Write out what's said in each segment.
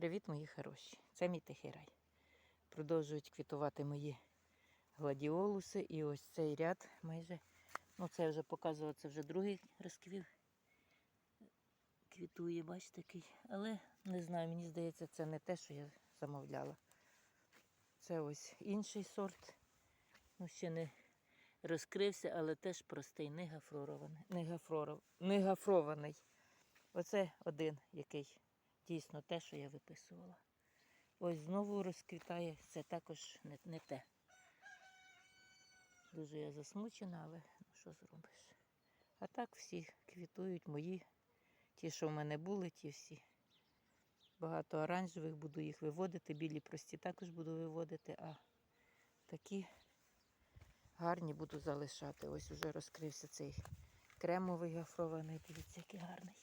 Привіт, мої хороші! Це мій тихий рай. Продовжують квітувати мої гладіолуси. І ось цей ряд майже, ну це я вже показувала, це вже другий розквів. Квітує, бачите, такий. Але не знаю, мені здається, це не те, що я замовляла. Це ось інший сорт. Ну, ще не розкрився, але теж простий, не гафроров... не гафрований. Оце один, який дійсно те, що я виписувала. Ось знову розквітає, це також не, не те. Дуже я засмучена, але ну, що зробиш. А так всі квітують мої. Ті, що в мене були, ті всі. Багато оранжевих, буду їх виводити, білі прості також буду виводити, а такі гарні буду залишати. Ось уже розкрився цей кремовий гафрований. Дивіться, який гарний.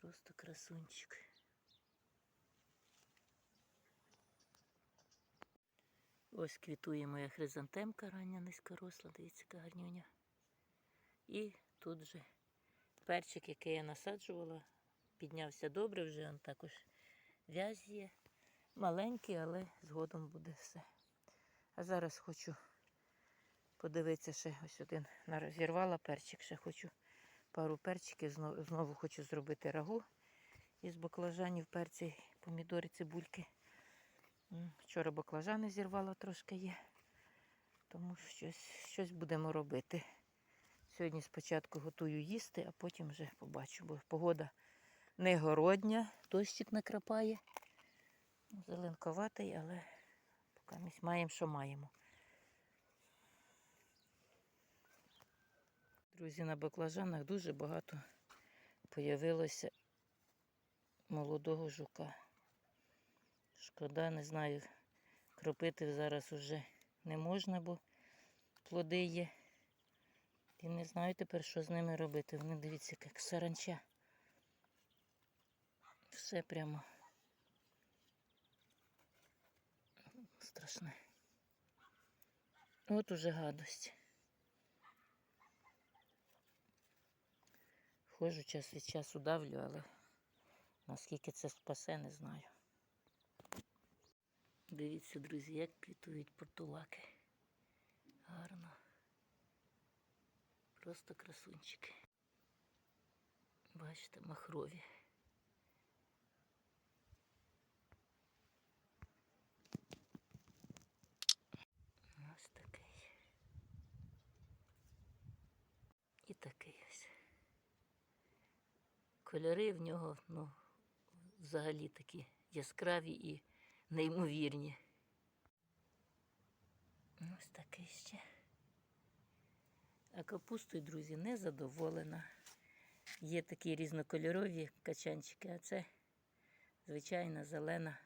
Просто красунчик. Ось квітує моя хризантемка рання низькоросла, дивіться, яка гарнюня. І тут же перчик, який я насаджувала, піднявся добре, вже він також в'язь є. Маленький, але згодом буде все. А зараз хочу подивитися ще ось один розірвала перчик, ще хочу пару перчиків, знову, знову хочу зробити рагу із баклажанів, перці, помідори, цибульки. Вчора баклажани зірвала трошки є, тому щось, щось будемо робити. Сьогодні спочатку готую їсти, а потім вже побачу, бо погода не городня, дощик накрапає. Зеленковатий, але поки ми маємо, що маємо. Друзі, на баклажанах дуже багато появилося молодого жука. Шкода, не знаю, кропити зараз уже не можна, бо плоди є. І не знаю тепер, що з ними робити. Вони дивіться, як саранча. Все прямо страшне. От уже гадость. Ходжу час від часу давлю, але наскільки це спасе, не знаю. Дивіться, друзі, як квітують портулаки. Гарно. Просто красунчики. Бачите, махрові. Ось такий. І такий ось. Кольори в нього, ну, взагалі такі яскраві і неймовірні. Ось такий ще. А капустою, друзі, не задоволена. Є такі різнокольорові качанчики, а це звичайна зелена,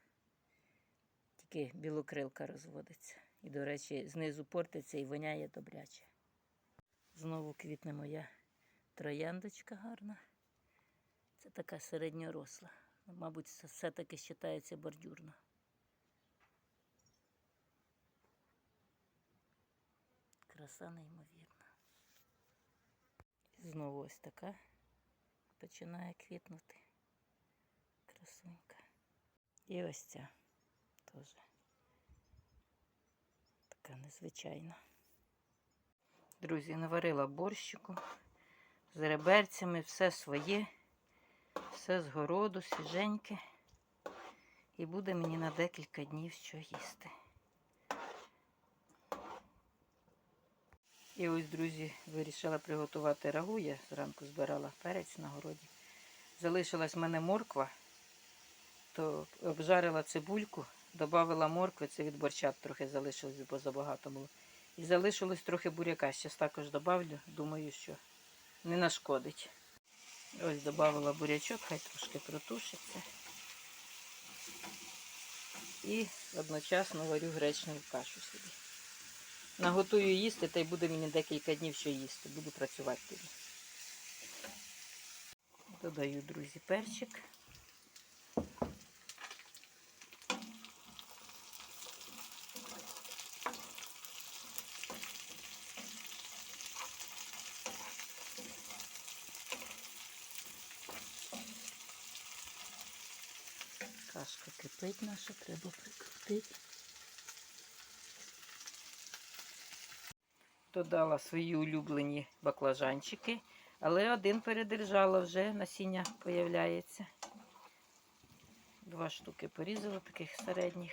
тільки білокрилка розводиться. І, до речі, знизу портиться і воняє добряче. Знову квітне моя трояндочка гарна. Це така середньоросла. Мабуть, це все-таки вважається бордюрна. Краса неймовірна. Знову ось така починає квітнути. Красунька. І ось ця теж така незвичайна. Друзі, наварила борщику з реберцями, все своє, все з городу, свіженьке. І буде мені на декілька днів що їсти. І ось, друзі, вирішила приготувати рагу. Я зранку збирала перець на городі. Залишилась в мене морква, то обжарила цибульку, додала моркви, це від борща трохи залишилось, бо забагато було. І залишилось трохи буряка. Зараз також додавлю, думаю, що не нашкодить. Ось додала бурячок, хай трошки протушиться. І одночасно варю гречневу кашу собі. Наготую їсти, та й буде мені декілька днів що їсти. Буду працювати тоді. Додаю, друзі, перчик. Кашка кипить наша, треба прикрутити. Додала свої улюблені баклажанчики, але один передержала вже насіння появляється. Два штуки порізала таких середніх.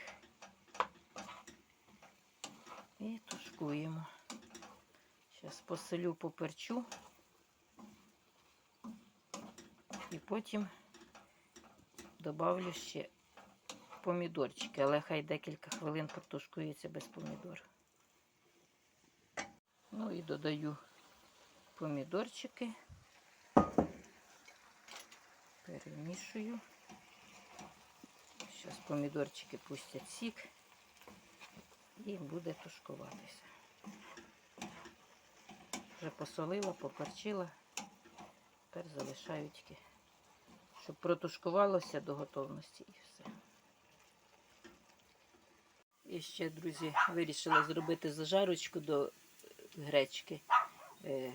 І тушкуємо. Зараз посолю поперчу. І потім добавлю ще помідорчики, але хай декілька хвилин протушкується без помідор. Ну і додаю помідорчики, перемішую. Зараз помідорчики пустять сік і буде тушкуватися. Вже посолила, поперчила, тепер залишаю тільки, щоб протушкувалося до готовності і все. І ще, друзі, вирішила зробити зажарочку до гречки. Е,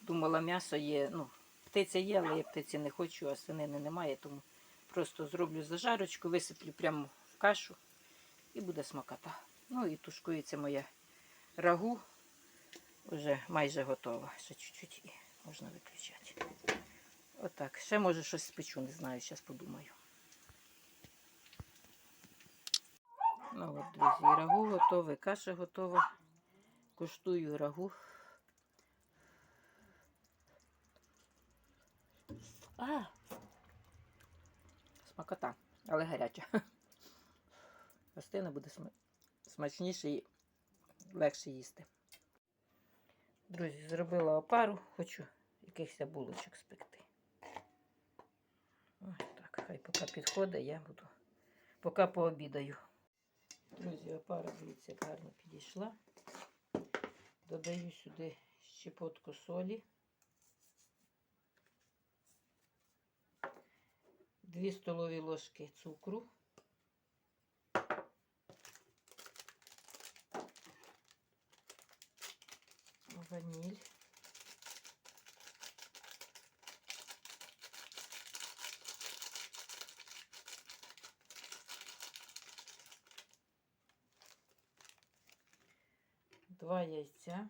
Думала, м'ясо є, ну, птиця є, але я птиці не хочу, а свинини немає, тому просто зроблю зажарочку, висиплю прямо в кашу і буде смакота. Ну і тушкується моя рагу. Вже майже готова. Ще чуть-чуть і можна виключати. Отак. Ще може щось спечу, не знаю, зараз подумаю. Ну от, друзі, рагу готове, каша готова. Куштую рагу. А! Смакота, але гаряча. Гостина буде смачніше і легше їсти. Друзі, зробила опару, хочу якихось булочок спекти. Хай поки підходить, я буду, поки пообідаю. Друзі, опара, дивіться, гарно підійшла. Додаю сюди щепотку солі. Дві столові ложки цукру. Ваніль. Два яйця.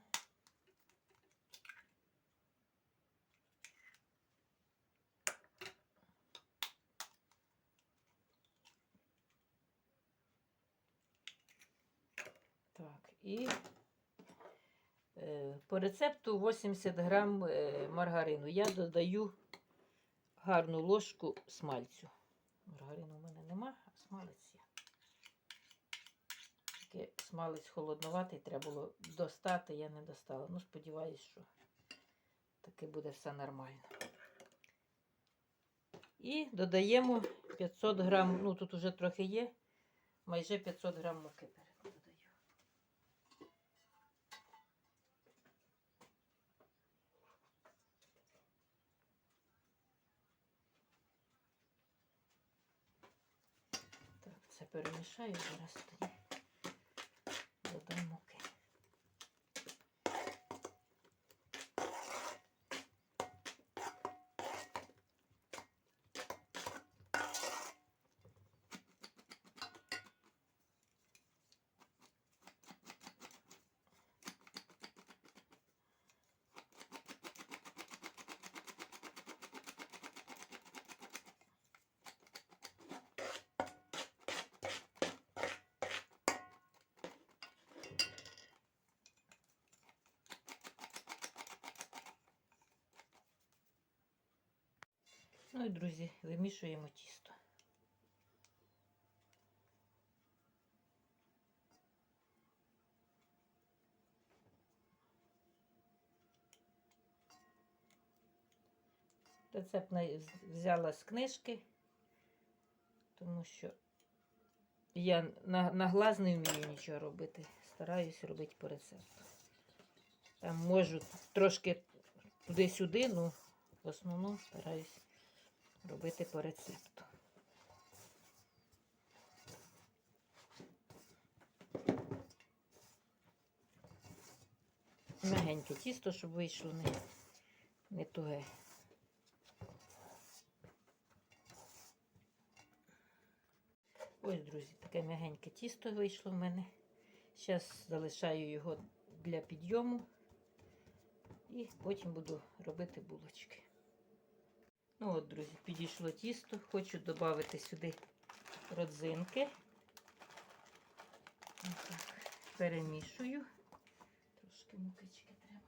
Так, і е, по рецепту 80 грам е, маргарину. Я додаю гарну ложку смальцю. Маргарину в мене нема, а смалець є. Смалець холодноватий, треба було достати, я не достала. Ну, сподіваюсь, що таки буде все нормально. І додаємо 500 грам, ну тут уже трохи є, майже 500 грам муки додаю. Так, це перемішаю зараз тоді. Додам муки. Ну і, друзі, вимішуємо тісто. Рецепт взяла з книжки, тому що я на, на глаз не вмію нічого робити. Стараюсь робити по рецепту. Там можу трошки туди-сюди, ну в основному стараюсь робити по рецепту. Мягеньке тісто, щоб вийшло не, не туге. Ось, друзі, таке м'ягеньке тісто вийшло в мене. Зараз залишаю його для підйому і потім буду робити булочки. Ну от, друзі, підійшло тісто. Хочу додати сюди родзинки. Перемішую. Трошки мукички треба.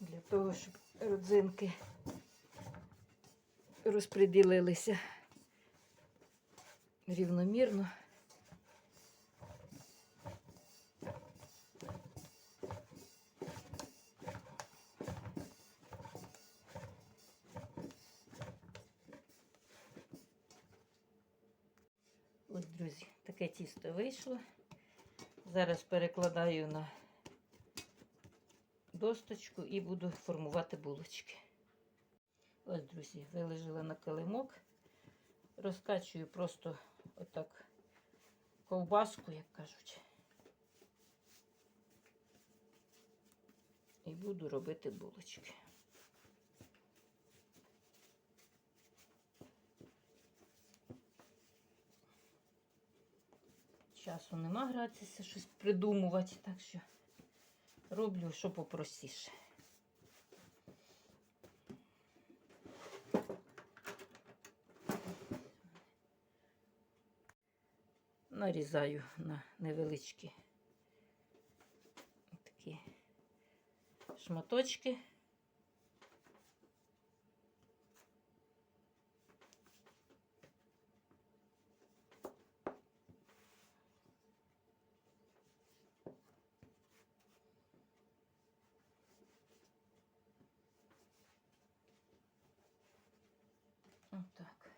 Для того, щоб родзинки розподілилися рівномірно. От, друзі, таке тісто вийшло. Зараз перекладаю на досточку і буду формувати булочки. Ось, друзі, виложила на килимок, розкачую просто отак ковбаску, як кажуть. І буду робити булочки. Часу нема гратися, щось придумувати, так що роблю, що попростіше. Нарізаю на невеличкі такі шматочки. Отак.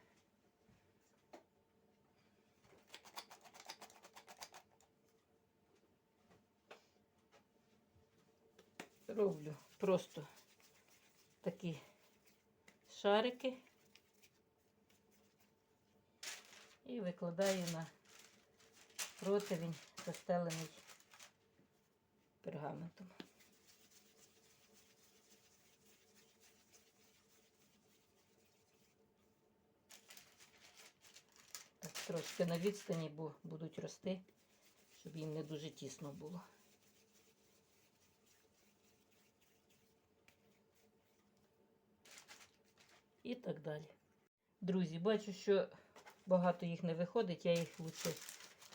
Роблю просто такі шарики і викладаю на противень, застелений пергаментом. Так, трошки на відстані, бо будуть рости, щоб їм не дуже тісно було. І так далі. Друзі, бачу, що багато їх не виходить, я їх лучше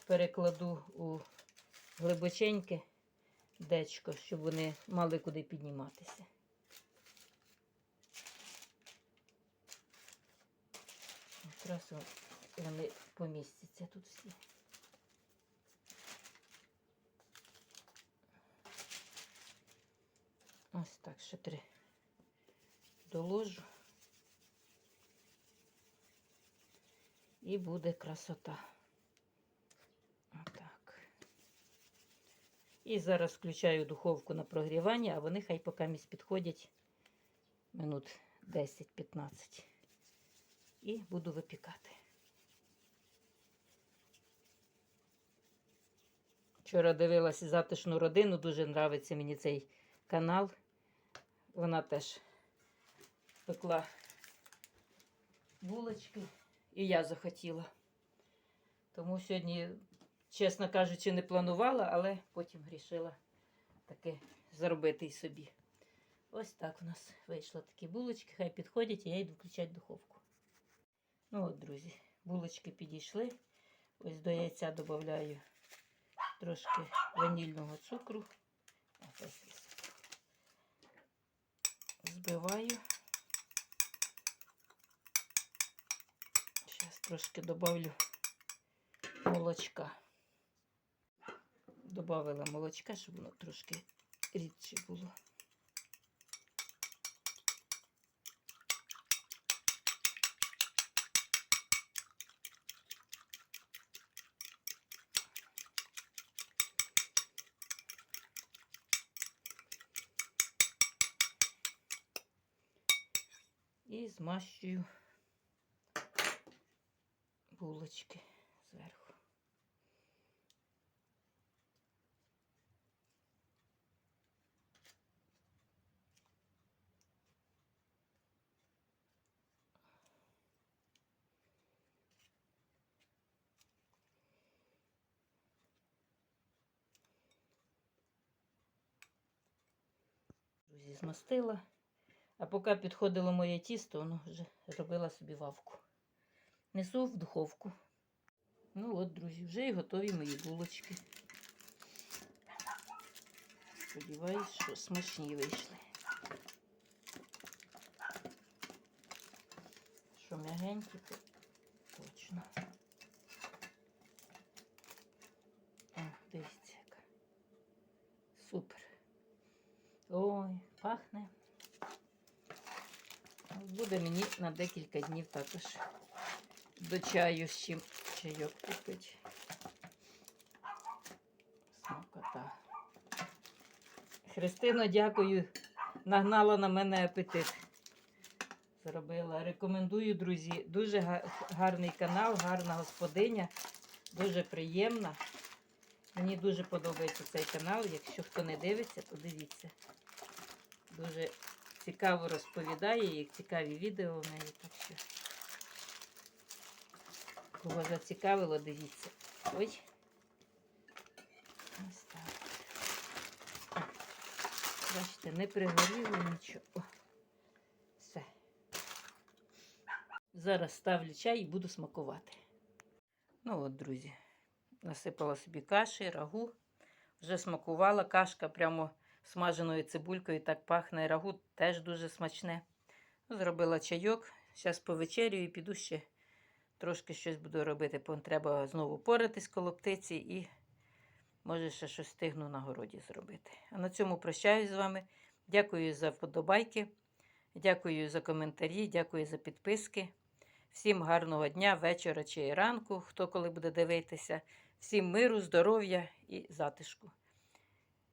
перекладу у глибоченьке дечко, щоб вони мали куди підніматися. Якраз вони помістяться тут всі. Ось так, ще три доложу. І буде красота. Отак. І зараз включаю духовку на прогрівання, а вони хай поки місь підходять минут 10-15. І буду випікати. Вчора дивилася затишну родину, дуже подобається мені цей канал. Вона теж пекла булочки, і я захотіла. Тому сьогодні, чесно кажучи, не планувала, але потім вирішила таки зробити і собі. Ось так у нас вийшли такі булочки, хай підходять, і я йду включати духовку. Ну от, друзі, булочки підійшли. Ось до яйця додаю трошки ванільного цукру. Збиваю. Зараз трошки добавлю молочка. Добавила молочка, щоб воно трошки рідше було. І змащую булочки зверху. Друзі, змастила. А поки підходило моє тісто, воно вже робила собі вавку. Несу в духовку. Ну от, друзі, вже і готові мої булочки. Сподіваюсь, що смачні вийшли. Що м'ягенькі, то точно. О, дивіться, яка. Супер. Ой, пахне. Буде мені на декілька днів також до чаю з чим чайок купити. Смакота. Христино, дякую. Нагнала на мене апетит. Зробила. Рекомендую, друзі. Дуже гарний канал, гарна господиня. Дуже приємна. Мені дуже подобається цей канал. Якщо хто не дивиться, то дивіться. Дуже цікаво розповідає, як цікаві відео в неї. Так що, кого зацікавило, дивіться. Ой. Ось так. О, Бачите, не пригоріло нічого. Все. Зараз ставлю чай і буду смакувати. Ну от, друзі, насипала собі каші, рагу. Вже смакувала кашка прямо смаженою цибулькою так пахне. Рагу теж дуже смачне. Ну, Зробила чайок. Зараз повечерюю і піду ще трошки щось буду робити. бо Треба знову поратись коло птиці і може ще щось встигну на городі зробити. А на цьому прощаюсь з вами. Дякую за вподобайки. Дякую за коментарі, дякую за підписки. Всім гарного дня, вечора чи ранку, хто коли буде дивитися. Всім миру, здоров'я і затишку.